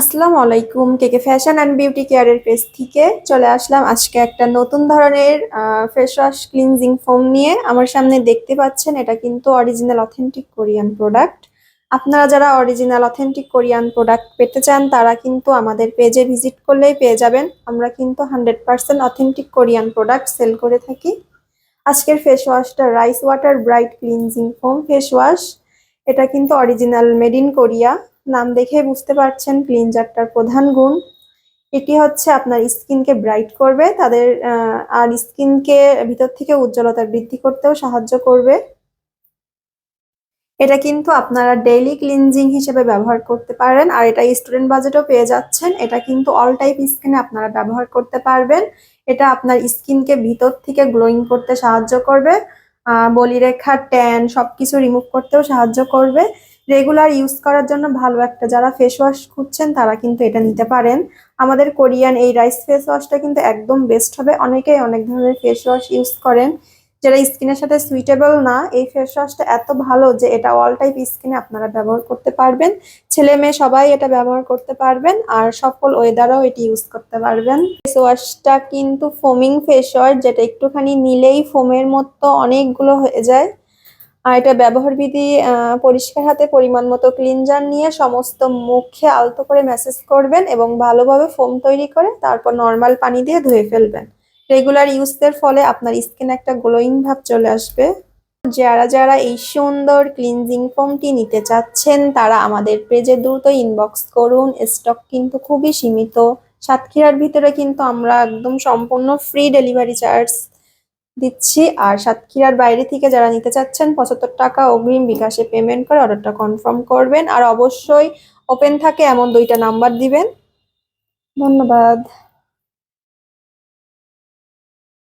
আসসালামু আলাইকুম KK fashion and beauty কেয়ারের পেজ থেকে চলে আসলাম আজকে একটা নতুন ধরনের ফেস ওয়াশ ক্লিনজিং ফোম নিয়ে। আমার সামনে দেখতে পাচ্ছেন, এটা কিন্তু অরিজিনাল অথেন্টিক কোরিয়ান প্রোডাক্ট আপনারা যারা অরিজিনাল অথেন্টিক কোরিয়ান প্রোডাক্ট পেতে চান, তারা কিন্তু আমাদের পেজে ভিজিট করলেই পেয়ে যাবেন। আমরা কিন্তু hundred percent authentic Korean product sell করে থাকি। আজকের face ওয়াশটা rice water bright cleansing foam face wash এটা কিন্তু অরিজিনাল মেড ইন কোরিয়া নাম দেখে বুঝতে পারছেন ক্লিনজারটার প্রধান গুণ। এটি হচ্ছে আপনার স্কিনকে ব্রাইট করবে, তাদের আর স্কিনকে ভিতর থেকে উজ্জ্বলতা বৃদ্ধি করতেও সাহায্য করবে। এটা কিন্তু আপনারা ডেইলি ক্লিনজিং হিসেবে ব্যবহার করতে পারেন, আর এটা স্টুডেন্ট বাজেটও পেয়ে যাচ্ছেন। এটা কিন্তু অল টাইপ স্কিনে আপনারা ব্যবহার করতে পারবেন। এটা আপনার স্কিনকে ভিতর থেকে গ্লোয়িং করতে সাহায্য করবে বলিরেখা ট্যান সবকিছু রিমুভ করতেও সাহায্য করবে। রেগুলার ইউজ করার জন্য ভালো একটা যারা ফেস ওয়াশ খুঁজছেন, তারা কিন্তু এটা নিতে পারেন। আমাদের কোরিয়ান এই রাইস ফেস ওয়াশটা কিন্তু একদম বেস্ট হবে। অনেকেই অনেক ধরনের ফেস ওয়াশ ইউজ করেন। যারা স্কিনের সাথে সুইটেবল না, এই ফেস ওয়াশটা এত ভালো যে এটা অল টাইপ স্কিনে আপনারা ব্যবহার করতে পারবেন। ছেলে মেয়ে সবাই এটা ব্যবহার করতে পারবেন আর সকল ওয়েদারও এটি ইউজ করতে পারবেন। ফেস ওয়াশটা কিন্তু ফোমিং ফেস ওয়াশ যেটা একটুখানি নিলেই ফোমের মতো অনেকগুলো হয়ে যায়। আর এটা ব্যবহার বিধি আহ, পরিষ্কার হাতে পরিমাণ মতো ক্লিনজার নিয়ে সমস্ত মুখে আলতো করে ম্যাসেজ করবেন এবং ভালোভাবে ফোম তৈরি করে তারপর নর্মাল পানি দিয়ে ধুয়ে ফেলবেন। রেগুলার ইউজের ফলে আপনার স্কিন একটা গ্লোয়িং ভাব চলে আসবে। যারা যারা এই সুন্দর ক্লিনজিং ফোমটি নিতে চাচ্ছেন তারা আমাদের পেজে দ্রুত ইনবক্স করুন। স্টক কিন্তু খুবই সীমিত। সাতক্ষীরার ভিতরে কিন্তু আমরা একদম সম্পূর্ণ ফ্রি ডেলিভারি চার্জ দিচ্ছি। আর সাতক্ষীরার বাইরে থেকে যারা নিতে চাচ্ছেন, পঁচাত্তর টাকা অগ্রিম বিকাশে পেমেন্ট করে অর্ডারটা কনফার্ম করবেন। আর অবশ্যই ওপেন থাকে এমন দুইটা নাম্বার দিবেন। ধন্যবাদ।